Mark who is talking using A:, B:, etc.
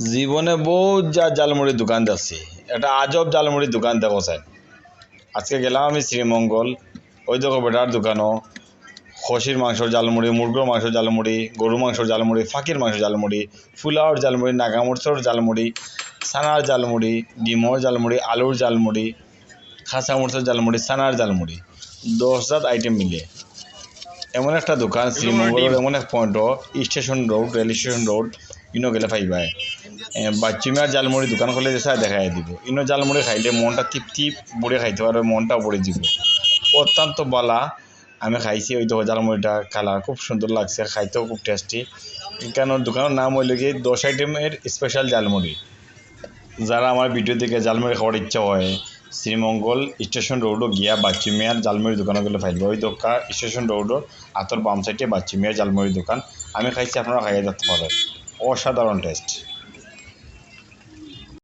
A: জীবনে বহুত যা জালমুড়ির দোকান যাচ্ছি একটা আজব জালমুড়ির দোকান দেখো স্যার। আজকে গেলাম আমি শ্রীমঙ্গল। ওই দেখো বেটার দোকানও। খসির মাংসর জালমুড়ি মুরগোর মাংসর জালমুড়ি গরু মাংসর জালমুড়ি ফাঁকির মাংসর জালমুড়ি ফুলাওর জালমুড়ি নাগামরচর জালমুড়ি সানার জালমুড়ি ডিমর জালমুড়ি আলুর জালমুড়ি খাসা মরচর জালমুড়ি সানার জালমুড়ি দশ জাত আইটেম মিলিয়ে এমন একটা দোকান শ্রীমঙ্গলের এমন এক point station road rail station road ইনো গেলে পাইবাই। বাচ্চুমিয়ার জালমুড়ি দোকান খুলে দিছে দেখাই দিব। ইনো জালমুড়ি খাইলে মনটা তৃপ্তি বুড়ে খাইতে পারবে মনটা পড়ে দিব অত্যন্ত বলা, আমি খাইছি ওই দেখো জালমুড়িটা কালার, খুব সুন্দর লাগছে, খাইতেও খুব টেস্টি কেন, দোকানের নাম হইল গিয়ে দশ আইটেমের স্পেশাল জালমুড়ি। যারা আমার ভিডিও দেখে জালমুড়ি খাওয়ার ইচ্ছা হয়, শ্রীমঙ্গল স্টেশন রোডও গিয়া বাচ্চুমিয়ার জালমুড়ি দোকানে গেলে ফাইলবে ওই দোকান স্টেশন রোডও আতর বাম সাইডে বাচ্চুমিয়ার জালমুড়ি দোকান। আমি খাইছি, আপনারা খাইয়ে যেতে পারেন। অসাধারণ টেস্ট